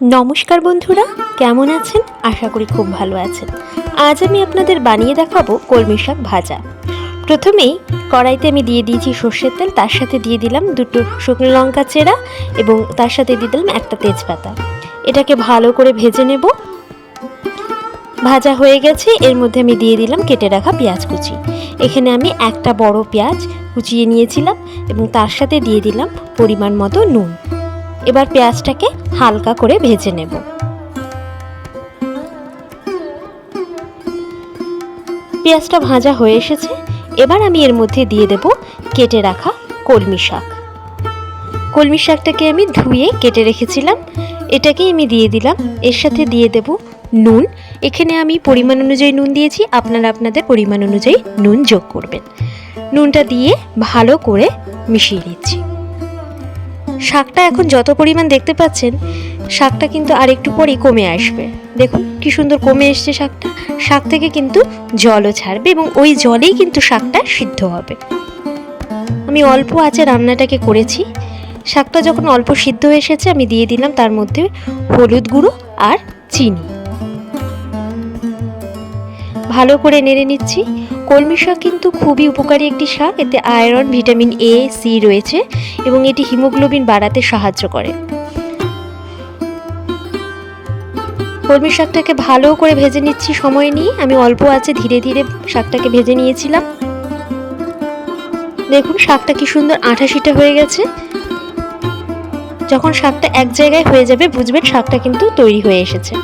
নমস্কার বন্ধুরা, কেমন আছেন? আশা করি খুব ভালো আছেন। আজ আমি আপনাদের বানিয়ে দেখাবো কলমি শাক ভাজা। প্রথমেই কড়াইতে আমি দিয়ে দিয়েছি সর্ষের তেল, তার সাথে দিয়ে দিলাম দুটো শুকনো লঙ্কা চেরা এবং তার সাথে দিয়ে দিলাম একটা তেজপাতা। এটাকে ভালো করে ভেজে নেব। ভাজা হয়ে গেছে, এর মধ্যে আমি দিয়ে দিলাম কেটে রাখা পেঁয়াজ কুচি। এখানে আমি একটা বড় পেঁয়াজ কুচিয়ে নিয়েছিলাম এবং তার সাথে দিয়ে দিলাম পরিমাণ মতো নুন। এবার পেঁয়াজটাকে হালকা করে ভেজে নেব। পেঁয়াজটা ভাজা হয়ে এসেছে। এবার আমি এর মধ্যে দিয়ে দেব কেটে রাখা কলমি শাক। কলমি শাকটাকে আমি ধুয়ে কেটে রেখেছিলাম। এটাকেই আমি দিয়ে দিলাম। এর সাথে দিয়ে দেব নুন। এখানে আমি পরিমাণ অনুযায়ী নুন দিয়েছি। আপনারা আপনাদের পরিমাণ অনুযায়ী নুন যোগ করবেন। নুনটা দিয়ে ভালো করে মিশিয়ে দিচ্ছি শাকটা এখন যত পরিমাণ দেখতে পাচ্ছেন, শাকটা কিন্তু আর একটু পরেই কমে আসবে। দেখুন, কি সুন্দর কমে এসছে শাকটা। শাক থেকে কিন্তু জলও ছাড়বে এবং ওই জলেই কিন্তু শাকটা সিদ্ধ হবে। আমি অল্প আছে রান্নাটাকে করেছি। শাকটা যখন অল্প সিদ্ধ এসেছে, আমি দিয়ে দিলাম তার মধ্যে হলুদ গুঁড়ো আর চিনি। ভালো করে নেড়ে নিচ্ছি। কলমি শাক কিন্তু খুবই উপকারী একটি শাক। এতে আয়রন, ভিটামিন এ সি রয়েছে এবং এটি হিমোগ্লোবিন বাড়াতে সাহায্য করে। কলমি শাকটাকে ভালো করে ভেজে নিচ্ছি সময় নিয়ে। আমি অল্প আছে, ধীরে ধীরে শাকটাকে ভেজে নিয়েছিলাম। দেখুন, শাকটা কি সুন্দর আঠাশিটা হয়ে গেছে। যখন শাকটা এক জায়গায় হয়ে যাবে, বুঝবেন শাকটা কিন্তু তৈরি হয়ে এসেছে।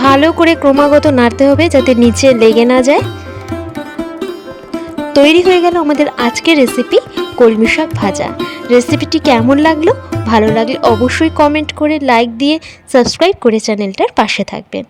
ভালো করে ক্রমাগত নাড়তে হবে যাতে নিচে লেগে না যায়। তৈরি হয়ে গেল আমাদের আজকের রেসিপি কলমি শাক ভাজা। রেসিপিটি কেমন লাগল? ভালো লাগলে অবশ্যই কমেন্ট করে লাইক দিয়ে সাবস্ক্রাইব করে চ্যানেলটার পাশে থাকবেন।